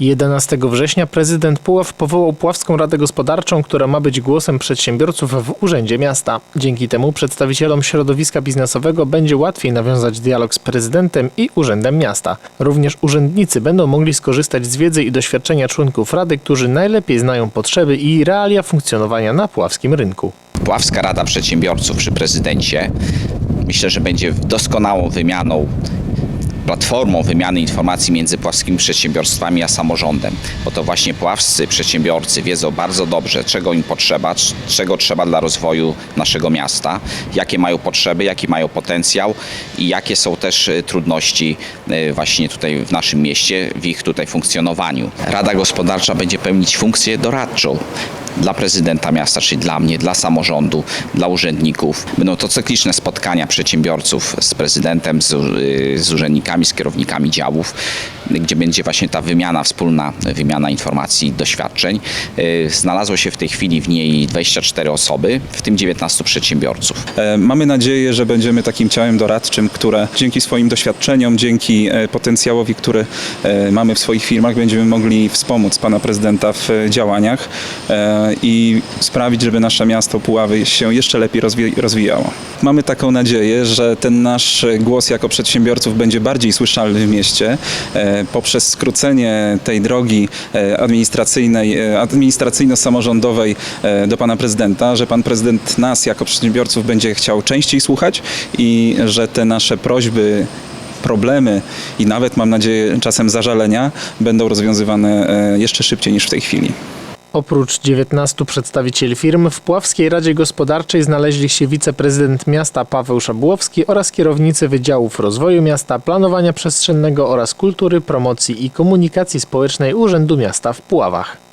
11 września prezydent Puław powołał Puławską Radę Gospodarczą, która ma być głosem przedsiębiorców w Urzędzie Miasta. Dzięki temu przedstawicielom środowiska biznesowego będzie łatwiej nawiązać dialog z prezydentem i Urzędem Miasta. Również urzędnicy będą mogli skorzystać z wiedzy i doświadczenia członków Rady, którzy najlepiej znają potrzeby i realia funkcjonowania na puławskim rynku. Puławska Rada Przedsiębiorców przy prezydencie myślę, że będzie doskonałą wymianą, platformą wymiany informacji między puławskimi przedsiębiorstwami a samorządem, bo to właśnie puławscy przedsiębiorcy wiedzą bardzo dobrze, czego im potrzeba, czego trzeba dla rozwoju naszego miasta, jakie mają potrzeby, jaki mają potencjał i jakie są też e, trudności e, właśnie tutaj w naszym mieście, w ich tutaj funkcjonowaniu. Rada Gospodarcza będzie pełnić funkcję doradczą dla prezydenta miasta, czyli dla mnie, dla samorządu, dla urzędników. Będą to cykliczne spotkania przedsiębiorców z prezydentem, z, y, z urzędnikami, z kierownikami działów, gdzie będzie właśnie ta wymiana, wspólna wymiana informacji, doświadczeń. Y, Znalazło się w tej chwili w niej 24 osoby, w tym 19 przedsiębiorców. E, Mamy nadzieję, że będziemy takim ciałem doradczym, które dzięki swoim doświadczeniom, dzięki e, potencjałowi, który e, mamy w swoich firmach, będziemy mogli wspomóc pana prezydenta w działaniach i sprawić, żeby nasze miasto Puławy się jeszcze lepiej rozwi- rozwijało. Mamy taką nadzieję, że ten nasz głos jako przedsiębiorców będzie bardziej słyszalny w mieście poprzez skrócenie tej drogi e, administracyjnej, e, administracyjno-samorządowej e, do pana prezydenta, że pan prezydent nas jako przedsiębiorców będzie chciał częściej słuchać i że te nasze prośby problemy i nawet mam nadzieję czasem zażalenia będą rozwiązywane jeszcze szybciej niż w tej chwili. Oprócz 19 przedstawicieli firm w Puławskiej Radzie Gospodarczej znaleźli się wiceprezydent miasta Paweł Szabłowski oraz kierownicy Wydziałów Rozwoju Miasta, Planowania Przestrzennego oraz Kultury, Promocji i Komunikacji Społecznej Urzędu Miasta w Puławach.